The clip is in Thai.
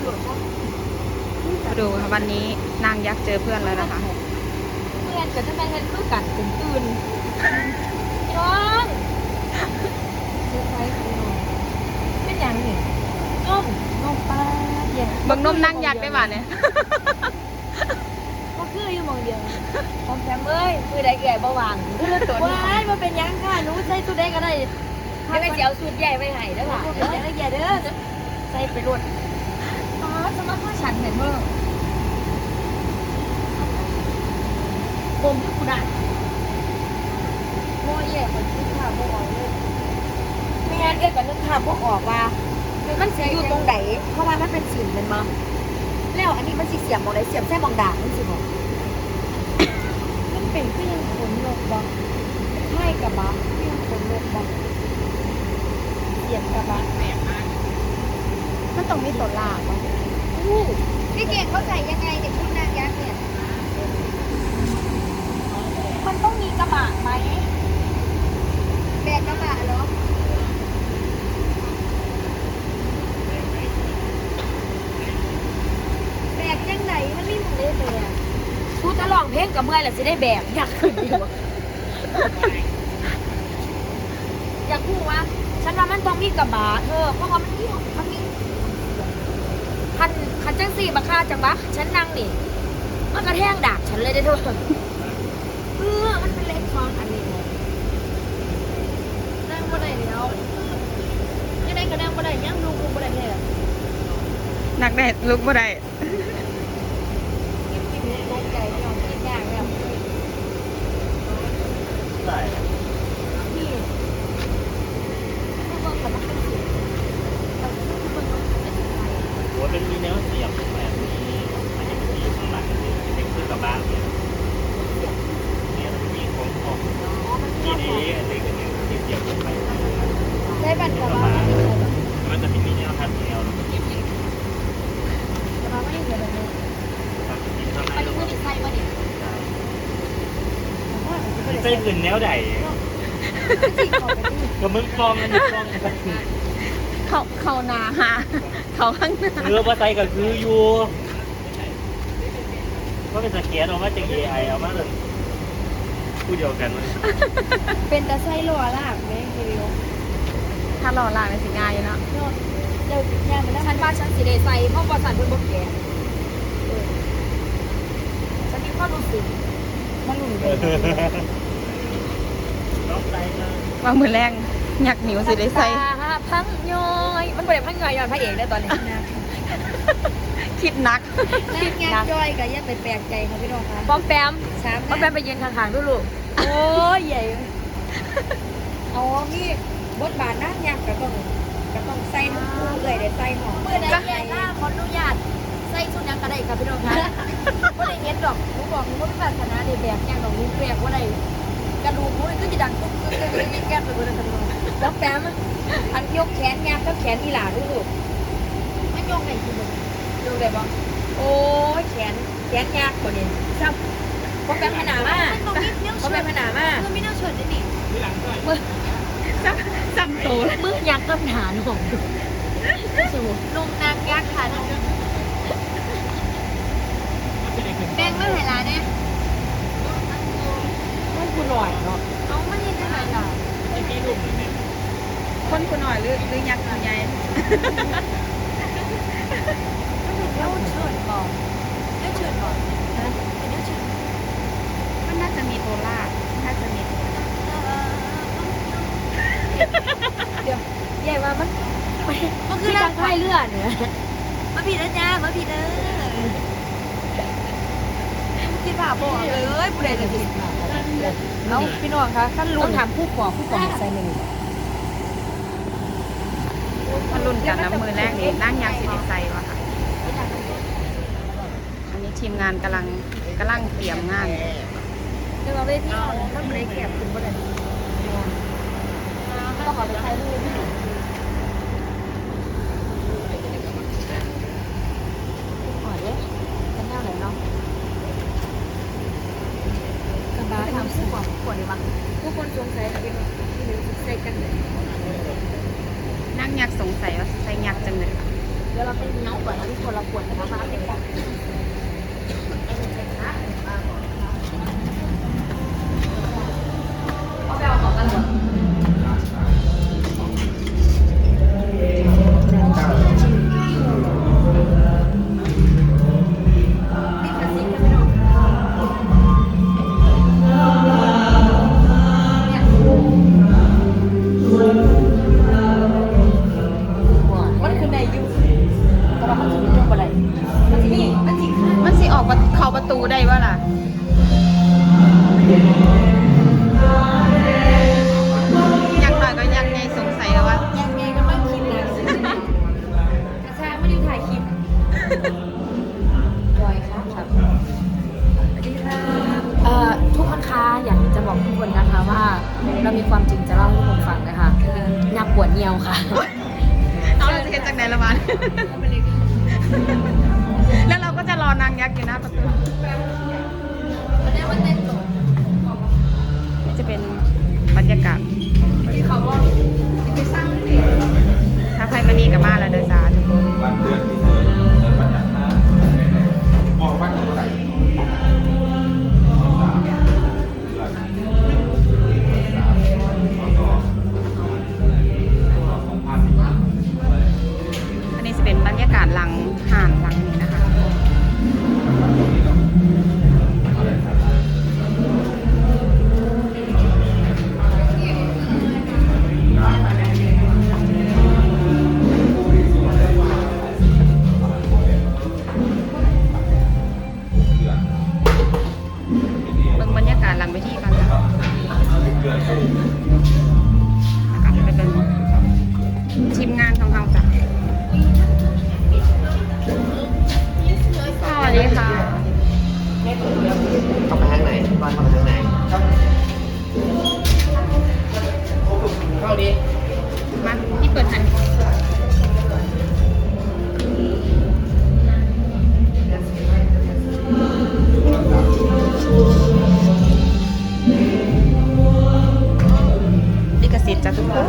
นหลุดก็มาดูค่ะวันนี้นางยักษ์เจอเพื่อนแล้วนะคะ เพื่อนกับจะแม่เงินคือกันตื่นตื่นพี่น้องเซอร์ไพรส์พี่น้องเป็นอย่างนี้นมนมปลาเย็นเบิ่งนมนางยักษ์ได้ป่ะเนี่ยก็คืออยู่หมองเดียวพร้อมแซมเอ้ยคือได้เกลี่ยเบาหวานว้ายมันเป็นยังค่ะหนูใส่สุดได้ก็ได้ไม่ไปเสียวสุดใหญ่ไปให้ได้ป่ะเดี๋ยวได้เกลี่ยเด้อใส่ไปรวด อ๋อสมัครว่าฉันเห็นเมื่อผมที่กูได้โม่แย่คนที่ข่าวโม่ออกเลยไม่งั้นเอ้ยกับนึกข่าวโม่ออกว่ามันเสียอยู่ตรงไหนเพราะว่ามันเป็นสินมันมาแล้วอันนี้มันสิเสียบมองไหนเสียบแค่มองด่างมันสิบอกมันเป็นเครื่องขนนกบอกไม่กระบะเครื่องขนนกบอกเสียบกระบะมันต้องมีตัวลากบ่อู้ พี่เก่งเขาใส่ยังไงเนี่ยชุดนางยักษ์เนี่ย มันต้องมีกระบะไหมแบกกระบะเหรอแบกยังไงมันไม่หมุนได้เลยอะกูจะลองเพลงกับเมื่อยแหละสิได้แบกอยากขึ้นอยู่อะอยากพูดว่าฉันว่ามันต้องมีกระบะเธอเพราะว่ามันมีมันมีคัน คันจังสี่บักค่าจังวะฉันนั่งนี่ มันกระแทงดากฉันเลยได้อเธอเออมันเป็นเล็กคองอันนี้เลยนั่งบ่ได้แล้วยังได้ก็นั่งบ่ได้ยังลูกกูบ่ได้เลยนักได้ลุกบ่ได้กินกินตกใจไม่ยอมกินยากแล้วใช่พี่ผู้บอกกับมันเป็นสิแต่ผู้บอกเป็นสิหัวเป็นมีแนวเสียบแบบนี้มันจะมีข้างหลังนี่เป็นขึ้นกับบ้านเนี่ยเนี่ยมันมีของของที่ดีอะไรกันเนี่ยที่เสียบลงไป ได้บัตรกับว่าไม่ได้เลย มันจะมีแนวทันแนวแล้วก็เก็บเก็บ แต่ว่าไม่ได้เลยเลย ทำที่ข้างใน ไป แล้ว ดู ก็ ดิใส่มาดิ ใส่ขึ้นแนวใดก็มึงกองมันกองกันเขาเขาหนาหาเขาข้างหน้าเรือว่าใส่ก็คืออยู่ก็เป็นสเก็ตออกมาจาก AI เอามาเลยผู้เดียวกันเลยเป็นตะไส้รัวลากไหมคิวถ้ารอลากในสิง่ายอยู่เนาะเดี๋ยวย่างไปแล้วฉันว่าฉันสิได้ใส่เพราะว่าสันเป็นบทแก่ฉันมีความรู้สึกมันหนุนเลยน้องใส่มา วางมือแรงยักหนิวสิได้ใส่พังย้อยมันบ่ได้พังย้อยย้อนพระเอกได้ตอนนี้นะคิดนักนั่งยักย้อยก็ยังไปแปลกใจค่ะพี่น้องคะปอมแปมสามปอมแปมไปยืนข้างๆดูลูกโอ้ยใหญ่เอานี่บทบาทนั่งยักก็ต้องก็ต้องใส่น้ำคู่เลยเดี๋ยวใส่หอมเมื่อใดแย่หน้าขออนุญาตใส่ชุดยังกระไดค่ะพี่น้องคะว่าได้เห็นดอกหนูบอกหนูว่าเป็นศาสนาในแบบอย่างดอกหนูแปลกว่าได้ กระดูกหนูนี่ก็จะดังตุ๊บตุ๊บตุ๊บตุ๊บแก้มไปเลยค่ะพี่น้องแล้วแป๊มอันยกแขนยักกับแขนอีหลาดูลูกมันโยงไหนคือมันดูได้บ้างโอ้ยแขนแขนยักกว่านี้ซ้ำพอแปมขนาดมามันต้องมีเนื้อพอเชิแปดมขนาดมากมันมีเนื้อเชิดด้นี่ซ้ำโตเลยมือยักษ์ก็หนาหนุ่มสูนุ่มนางยักษ์ค่ะนุ่มแบ่งไม่เห็นละเนี่ย มันกูหน่อยเนาะ น้องมันยังไงล่ะ ไม่มีลูกเลยเนี่ย คน คุณหน่อยหรือหรือยักษ์คุณใหญ่เป็นื้อเชิดก่อนเนื้อเชิดก่อนนะเนื้อเชิดมันน่าจะมีตัวลากน่าจะมีตัวลากใหญ่ว่ามันมันคืออนาทางงพายเรือดเนี่ยมาผิดนะจ๊ะมาผิดเด้อคิดว่าบ่เลยผู้ใดจะคิดเอาพี่น้องคะขั้นลุ้ถามผู้ขอผู้ขอใส่หนึ่ง มันรุ่นกันนะมือแรกนี่นั่งยักษ์สิได้ใส่วะค่ะ อันนี้ทีมงานกำลังกำลังเตรียมงานเดี๋ยวเราไปที่อ่อนถ้าไม่ได้แก็บถึงบ่ได้ต้องเอาไปใช้รูปขอเลยกันแนวไหนเนาะกระบะทำผู้ขอผู้ขอดีบ้างผู้คนสงสัยนะพี่น้องที่เหลือใส่กันเลยนั่ง อยากสงสัยว่าใส่ยากษ์จังเลยเดี๋ยวเราไปน้องก่อนแล้วที่คนเราปวดนะคะไปก่อน เรามีความจริงจะเล่าให้ทุกคนฟังนะคะนักปวดเงียวค่ะเราจะเห็นจากไหนละบ้านแล้วเราก็จะรอนางยักษ์อยู่หน้าประตูิทจ้ะทุกคน